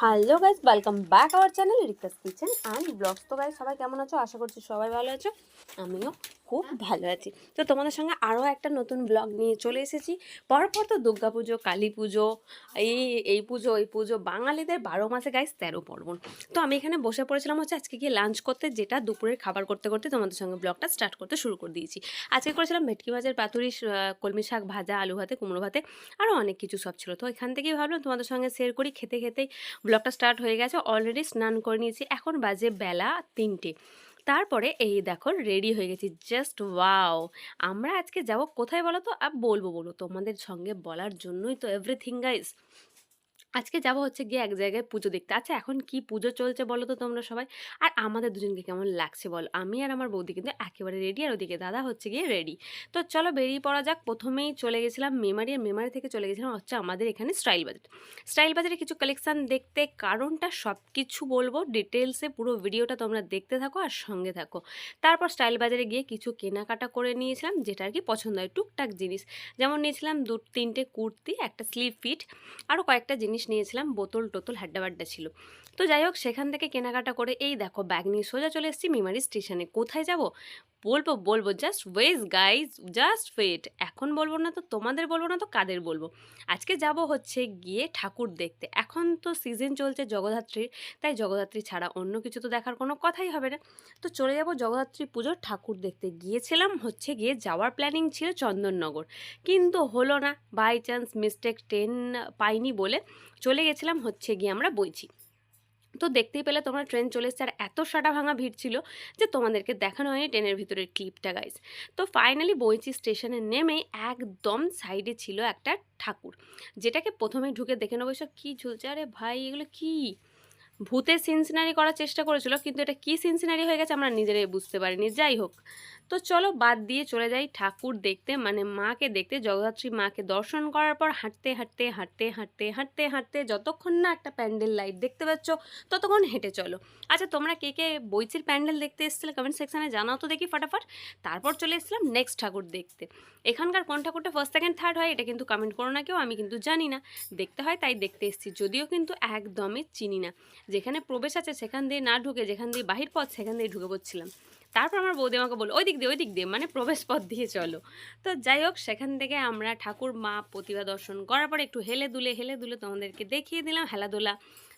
Hello guys welcome back our channel রিকাস kitchen and blogs তো guys সবাই কেমন আছো? আশা করছি সবাই ভালো আছো, আমিও খুব ভালো আছি। তো তোমাদের সঙ্গে আরও একটা নতুন ব্লগ নিয়ে চলে এসেছি। পরপর তো দুর্গা পুজো কালী পুজো এই এই পুজো ওই পুজো বাঙালিদের বারো মাসে গাইজ তেরো পার্বণ। তো আমি এখানে বসে পড়েছিলাম হচ্ছে আজকে গিয়ে লাঞ্চ করতে যেটা দুপুরের খাবার করতে করতে তোমাদের সঙ্গে ব্লগটা স্টার্ট করতে শুরু করে দিয়েছি। আজকে করেছিলাম ভেটকি মাছের পাতুরি কলমি শাক ভাজা আলু ভাতে কুমড়ো ভাতে আরও অনেক কিছু সব ছিল। তো এখান থেকেই ভাবলাম তোমাদের সঙ্গে শেয়ার করি খেতে খেতেই ব্লগটা স্টার্ট হয়ে গেছে। অলরেডি স্নান করে নিয়েছি। এখন বাজে বেলা তিনটে। তারপরে এই দেখো রেডি হয়ে গেছি। জাস্ট ওয়াও আমরা আজকে যাব কোথায় বলো তো? আর বলব বলো তোমাদের সঙ্গে বলার জন্যই তো এভরিথিং গাইস আজকে যাব হচ্ছে গিয়ে এক জায়গায় পুজো দেখতে। আচ্ছা এখন কি পুজো চলছে বলো তো তোমরা সবাই? আর আমাদের দুজনকে কেমন লাগছে বলো? আমি আর আমার বৌদি কিন্তু একেবারে রেডি আর ওদিকে দাদা হচ্ছে গিয়ে রেডি তো চলো বেরিয়ে পড়া যাক। প্রথমেই চলে গেছিলাম মেমারি আর মেমারি থেকে চলে গেছিলাম হচ্ছে আমাদের এখানে স্টাইল বাজার। স্টাইল বাজারে কিছু কালেকশান দেখতে, কারণটা সব কিছু বলব ডিটেলসে পুরো ভিডিওটা তোমরা দেখতে থাকো আর সঙ্গে থাকো। তারপর স্টাইল বাজারে গিয়ে কিছু কেনাকাটা করে নিয়েছিলাম, যেটা আর কি পছন্দ হয়। টুকটাক জিনিস। যেমন নিয়েছিলাম দু তিনটে কুর্তি, একটা স্লিভ ফিট আরও কয়েকটা জিনিস নিয়েছিলাম, বোতল টোতল হাড্ডাবাড্ডা ছিল। তো যাই হোক, সেখান থেকে কেনাকাটা করে এই দেখো, ব্যাগ নিয়ে সোজা চলে এসেছি মেমারি স্টেশনে। কোথায় যাব? বলব বলব just wait guys just wait এখন বলব না তো তোমাদের বলব না তো কাদের বলব? আজকে যাব হচ্ছে গিয়ে ঠাকুর দেখতে। এখন তো সিজন চলছে জগদ্ধাত্রীর তাই জগদ্ধাত্রী ছাড়া অন্য কিছু তো দেখার কোনো কথাই হবে না। তো চলে যাব জগদ্ধাত্রী পুজোর ঠাকুর দেখতে। গিয়েছিলাম হচ্ছে গিয়ে যাওয়ার প্ল্যানিং ছিল চন্দননগর। কিন্তু হলো না বাই চান্স মিস্টেক ট্রেন পাইনি বলে চলে গেছিলাম হচ্ছে গিয়ে আমরা বইছি। তো দেখতেই পেলে তোমরা ট্রেন চলে এসছে আর এত সাটা ভাঙা ভিড় ছিল যে তোমাদেরকে দেখানো হয়নি ট্রেনের ভিতরের ক্লিপটা গাইস তো ফাইনালি বইচি স্টেশনে নেমে একদম সাইডে ছিল একটা ঠাকুর, যেটাকে প্রথমে ঢুকে দেখে নেব। এসব কী ঝুলছে? আরে ভাই, এগুলো কী? ভূতের সিনসিনারি করার চেষ্টা করেছিল, কিন্তু এটা কী সিনসিনারি হয়ে গেছে আমরা নিজেরাই বুঝতে পারিনি। যাই হোক তো চলো বাদ দিয়ে চলে যাই ঠাকুর দেখতে মানে মাকে দেখতে। জগদ্ধাত্রী মাকে দর্শন করার পর হাঁটতে হাঁটতে হাঁটতে হাঁটতে হাঁটতে হাঁটতে যতক্ষণ না একটা প্যান্ডেল লাইট দেখতে পাচ্ছ, ততক্ষণ হেঁটে চলো। আচ্ছা তোমরা কে কে বইচির প্যান্ডেল দেখতে এসেছিলে কমেন্ট সেকশানে জানাও তো দেখি ফটাফট। তারপর চলে এসেছিলাম নেক্সট ঠাকুর দেখতে। এখানকার কোন ঠাকুরটা ফার্স্ট সেকেন্ড থার্ড হয়, এটা কিন্তু কমেন্ট করো না কেউ, আমি কিন্তু জানি না। দেখতে হয়, তাই দেখতে এসেছি, যদিও কিন্তু একদমই চিনি না। যেখানে প্রবেশ আছে সেখান দিয়ে না ঢুকে, যেখান দিয়ে বাহির পথ, সেখান দিয়ে ঢুকে পড়ছিলাম। তারপর আমার বৌদি আমাকে ওই দিক দিয়ে ওই দিক দিয়ে মানে প্রবেশ পথ দিয়ে চলো। তো যাই হোক, সেখান থেকে আমরা ঠাকুর মা প্রতিভা দর্শন করার পর একটু হেলে দুলে হেলে দুলে তোমাদেরকে দেখিয়ে দিলাম, হেলাদোলা।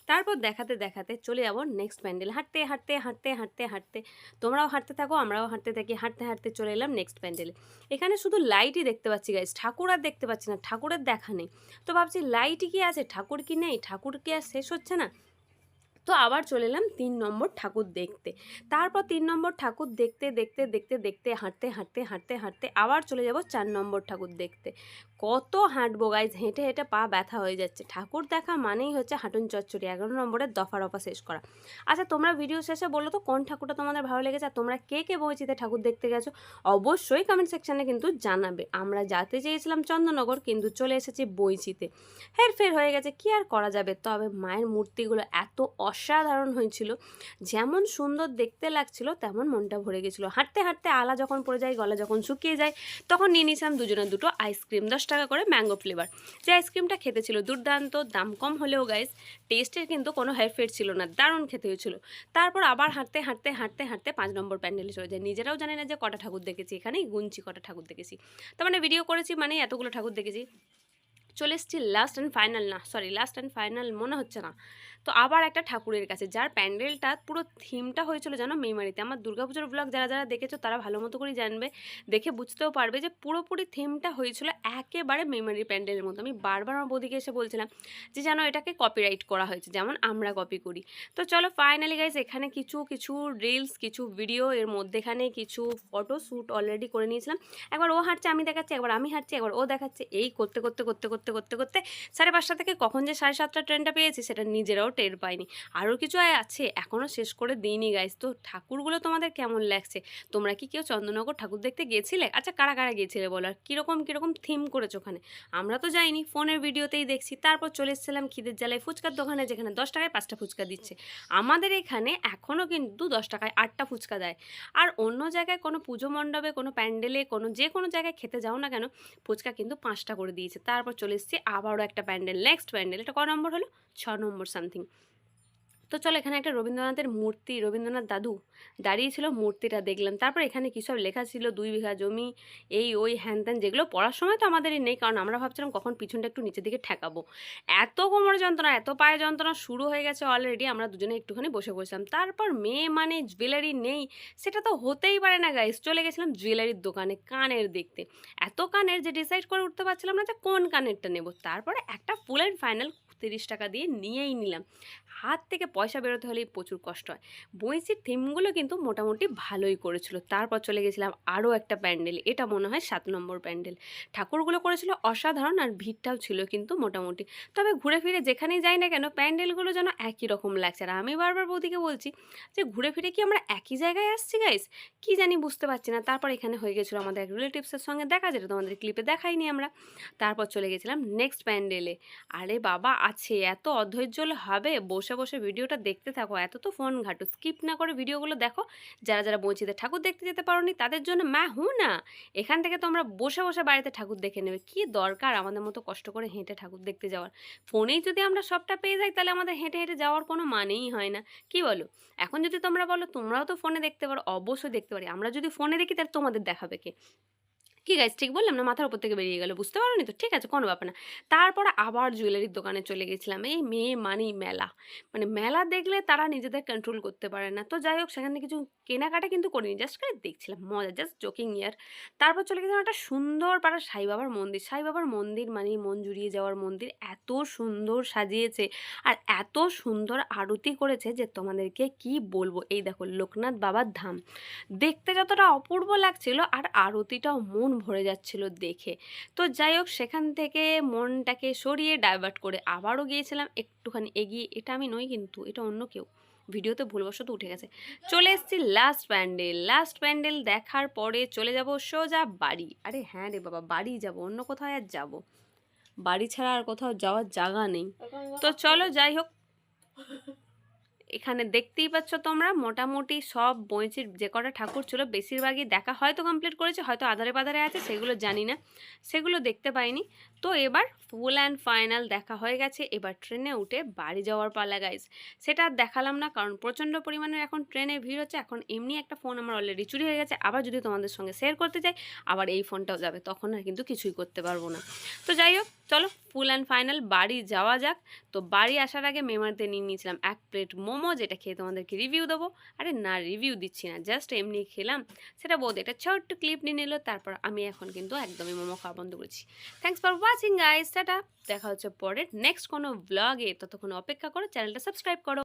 তারপর দেখাতে দেখাতে চলে যাব নেক্সট প্যান্ডেল হাঁটতে হাঁটতে হাঁটতে হাঁটতে হাঁটতে। তোমরাও হাঁটতে থাকো, আমরাও হাঁটতে থাকি। হাঁটতে হাঁটতে চলে এলাম নেক্সট প্যান্ডেলে এখানে শুধু লাইটই দেখতে পাচ্ছি গাইজ ঠাকুর আর দেখতে পাচ্ছি না, ঠাকুরের দেখা নেই। তো ভাবছি লাইটই কি আছে? ঠাকুর কি নেই? ঠাকুর কি আর শেষ হচ্ছে না? তো আবার চলে এলাম তিন নম্বর ঠাকুর দেখতে। তারপর তিন নম্বর ঠাকুর দেখতে দেখতে দেখতে দেখতে, হাঁটতে হাঁটতে হাঁটতে হাঁটতে আবার চলে যাব চার নম্বর ঠাকুর দেখতে। কত হাঁটবো গাইজ হেঁটে হেঁটে পা ব্যথা হয়ে যাচ্ছে। ঠাকুর দেখা মানেই হচ্ছে হাঁটুন চচ্চড়ি, এগারো নম্বরের দফা রফা শেষ করা। আচ্ছা তোমরা ভিডিও শেষে বলো তো কোন ঠাকুরটা তোমাদের ভালো লেগেছে আর তোমরা কে কে বইচিতে ঠাকুর দেখতে গেছো? অবশ্যই কমেন্ট সেকশানে কিন্তু জানাবে। আমরা যাতে চেয়েছিলাম চন্দননগর, কিন্তু চলে এসেছি বইচিতে হেরফের হয়ে গেছে, কি আর করা যাবে? তবে মায়ের মূর্তিগুলো এত অসাধারণ হয়েছিল। যেমন সুন্দর দেখতে লাগছিল, তেমন মনটা ভরে গেছিল। হাঁটতে হাঁটতে আলা যখন পড়ে যায়, গলা যখন শুকিয়ে যায়, তখন নিয়ে নিয়েছিলাম দুজনে দুটো আইসক্রিম দশ টাকা করে ম্যাঙ্গো ফ্লেভার যে আইসক্রিমটা খেতে ছিল দুর্দান্ত, দাম কম হলেও গাইস টেস্টের কিন্তু কোনো হেরফের ছিল না, দারুণ খেতে হয়েছিল। তারপর আবার হাঁটতে হাঁটতে হাঁটতে হাঁটতে পাঁচ নম্বর প্যান্ডেলে চলে যায়। নিজেরাও জানে না যে কটা ঠাকুর দেখেছি, এখানেই গুনছি কটা ঠাকুর দেখেছি। তার মানে ভিডিও করেছি মানে এতগুলো ঠাকুর দেখেছি। চলে এসেছি লাস্ট অ্যান্ড ফাইনাল না সরি লাস্ট অ্যান্ড ফাইনাল মনে হচ্ছে না। তো আবার একটা ঠাকুরের কাছে, যার প্যান্ডেলটা পুরো থিমটা হয়েছিল যেন মেমারিতে। আমার দুর্গাপুজোর ব্লগ যারা যারা দেখেছ, তারা ভালো মতো করে জানবে, দেখে বুঝতেও পারবে যে পুরোপুরি থিমটা হয়েছিল একেবারে মেমারি প্যান্ডেলের মতো। আমি বারবার আমার বৌদিকে এসে বলছিলাম যে যেন এটাকে কপিরাইট করা হয়েছে, যেমন আমরা কপি করি। তো চলো ফাইনালি গাইজ এখানে কিছু কিছু রিলস কিছু ভিডিও এর মধ্যেখানে কিছু ফটো শ্যুট অলরেডি করে নিয়েছিলাম। একবার ও হাঁটছে, আমি দেখাচ্ছি, একবার আমি হাঁটছি, একবার ও দেখাচ্ছে। এই করতে করতে করতে করতে করতে করতে সাড়ে পাঁচটা থেকে কখন যে সাড়ে সাতটা ট্রেনটা পেয়েছি, সেটা নিজেরাও টের পাইনি। আরও কিছু আয় আছে এখনও শেষ করে দিইনি গাইজ তো ঠাকুরগুলো তোমাদের কেমন লাগছে? তোমরা কি কেউ চন্দননগর ঠাকুর দেখতে গিয়েছিলে আচ্ছা কারা কারা গিয়েছিলে বলো? আর কীরকম কীরকম থিম করেছ ওখানে? আমরা তো যাইনি, ফোনের ভিডিওতেই দেখছি। তারপর চলে এসেছিলাম খিদের জ্বালায় ফুচকার দোকানে, যেখানে দশ টাকায় পাঁচটা ফুচকা দিচ্ছে। আমাদের এখানে এখনও কিন্তু দশ টাকায় আটটা ফুচকা দেয়। আর অন্য জায়গায় কোনো পুজো মণ্ডপে, কোনো প্যান্ডেলে, কোনো যে কোনো জায়গায় খেতে যাও না কেন, ফুচকা কিন্তু পাঁচটা করে দিয়েছে। তারপর চলে এসেছি আবারও একটা প্যান্ডেল। নেক্সট প্যান্ডেল, এটা ক নম্বর হলো? ছ নম্বর সামথিং তো চলো এখানে একটা রবীন্দ্রনাথের মূর্তি, রবীন্দ্রনাথ দাদু দাঁড়িয়ে ছিল মূর্তিটা দেখলাম। তারপর এখানে কী সব লেখা ছিল? দুই বিঘা জমি, এই ওই হ্যান ত্যান, যেগুলো পড়ার সময় তো আমাদেরই নেই, কারণ আমরা ভাবছিলাম কখন পিছনটা একটু নিচের দিকে ঠেকাবো। এত কোমর যন্ত্রণা, এত পায়ে যন্ত্রণা শুরু হয়ে গেছে অলরেডি আমরা দুজনে একটুখানি বসে বসলাম তারপর মেয়ে মানে জুয়েলারি নেই, সেটা তো হতেই পারে না গাইস চলে গেছিলাম জুয়েলারির দোকানে, কানের দেখতে। এত কানের যে ডিসাইড করে উঠতে পারছিলাম না যে কোন কানেরটা নেব। তারপরে একটা ফুল অ্যান্ড ফাইনাল তিরিশ টাকা দিয়ে নিয়েই নিলাম। হাত থেকে পয়সা বেরোতে হলেই প্রচুর কষ্ট হয়। বইচির থিমগুলো কিন্তু মোটামুটি ভালোই করেছিল। তারপর চলে গেছিলাম আরও একটা প্যান্ডেল, এটা মনে হয় সাত নম্বর প্যান্ডেল। ঠাকুরগুলো করেছিল অসাধারণ আর ভিড়টাও ছিল কিন্তু মোটামুটি। তবে ঘুরে ফিরে যেখানেই যাই না কেন, প্যান্ডেলগুলো যেন একই রকম লাগছে। আর আমি বারবার বৌদিকে বলছি যে ঘুরে ফিরে কি আমরা একই জায়গায় আসছি গাইস কি জানি বুঝতে পারছি না। তারপর এখানে হয়ে গেছিল আমাদের এক রিলেটিভসের সঙ্গে দেখা, যেটা তোমাদের ক্লিপে দেখাইনি আমরা। তারপর চলে গেছিলাম নেক্সট প্যান্ডেলে। আরে বাবা, আছে, এত অধৈর্য হবে, বসে বসে বসে ভিডিওটা দেখতে থাকো। এত তো ফোন ঘাটো। স্কিপ না করে ভিডিওগুলো দেখো। যারা যারা বঞ্চিতে ঠাকুর দেখতে যেতে পারোনি, তাদের জন্য ম্যা হু না। এখান থেকে তোমরা বসে বসে বাড়িতে ঠাকুর দেখে নেবে। কি দরকার আমাদের মতো কষ্ট করে হেঁটে ঠাকুর দেখতে যাওয়ার? ফোনেই যদি আমরা সবটা পেয়ে যাই, তাহলে আমাদের হেঁটে হেঁটে যাওয়ার কোনো মানেই হয় না। কি বলো? এখন যদি তোমরা বলো, তোমরাও তো ফোনে দেখতে পারো। অবশ্যই দেখতে পারি। আমরা যদি ফোনে দেখি, তাহলে তোমাদের দেখাবে কে? কি গাইজ ঠিক বললাম না? মাথার উপর থেকে বেরিয়ে গেল, বুঝতে পারোনি তো? ঠিক আছে, কোনো ব্যাপার না। তারপরে আবার জুয়েলারির দোকানে চলে গেছিলাম, এই মেয়ে মানি মেলা মানে মেলা দেখলে তারা নিজেদের কন্ট্রোল করতে পারে না। তো যাই হোক, সেখানে কিছু কেনাকাটা কিন্তু করিনি জাস্ট করে দেখছিলাম, মজা জাস্ট জোকিং ইয়ার তারপর চলে গেছিলাম একটা সুন্দর পাড়া সাই বাবার মন্দির। সাই বাবার মন্দির মানে মন জুড়িয়ে যাওয়ার মন্দির। এত সুন্দর সাজিয়েছে আর এত সুন্দর আরতি করেছে যে তোমাদেরকে কি বলব? এই দেখো, লোকনাথ বাবার ধাম। দেখতে যতটা অপূর্ব লাগছিল আর আরতিটাও মন ভরে যাচ্ছিল দেখে। তো যাই হোক, সেখান থেকে মনটাকে সরিয়ে ডাইভার্ট করে আবারও গিয়েছিলাম। একটুখানি এগিয়ে, এটা আমি নই কিন্তু, এটা অন্য কেউ। ভিডিওতে ভুলবশত উঠে গেছে। চলে এসেছি লাস্ট প্যান্ডেল লাস্ট প্যান্ডেল দেখার পরে চলে যাব সোজা বাড়ি। আরে হ্যাঁ রে বাবা, বাড়ি যাব, অন্য কোথাও আর যাব? বাড়ি ছাড়া আর কোথাও যাওয়ার জায়গা নেই। তো চলো যাই হোক। এখানে দেখতেই পাচ্ছ তোমরা, মোটামুটি সব বইচির যে কটা ঠাকুর ছিল বেশিরভাগই দেখা হয়তো কমপ্লিট করেছে, হয়তো আধারে পাধারে আছে, সেগুলো জানি না। সেগুলো দেখতে পাইনি। তো এবার ফুল অ্যান্ড ফাইনাল দেখা হয়ে গেছে। এবার ট্রেনে উঠে বাড়ি যাওয়ার পালা গাইজ সেটা আর দেখালাম না, কারণ প্রচণ্ড পরিমাণের এখন ট্রেনে ভিড় হচ্ছে। এখন এমনি একটা ফোন আমার অলরেডি চুরি হয়ে গেছে। আবার যদি তোমাদের সঙ্গে শেয়ার করতে চাই আবার এই ফোনটাও যাবে। তখন আর কিন্তু কিছুই করতে পারব না। তো যাই হোক, চলো ফুল অ্যান্ড ফাইনাল বাড়ি যাওয়া যাক। তো বাড়ি আসার আগে মেমারিতে নিয়ে নিয়েছিলাম এক প্লেট মোমো, যেটা খেয়ে তোমাদেরকে রিভিউ দেবো। আরে না রিভিউ দিচ্ছি না জাস্ট এমনি খেলাম। সেটা বোধ একটা ছোট্ট ক্লিপ নিয়ে নিল, তারপর আমি এখন কিন্তু একদমই মোমো খাওয়া বন্ধ করেছি। Thanks for watching guys ta-ta দেখা হচ্ছে পরের নেক্সট কোনো ব্লগে ততক্ষণ অপেক্ষা করো চ্যানেলটা সাবস্ক্রাইব করো।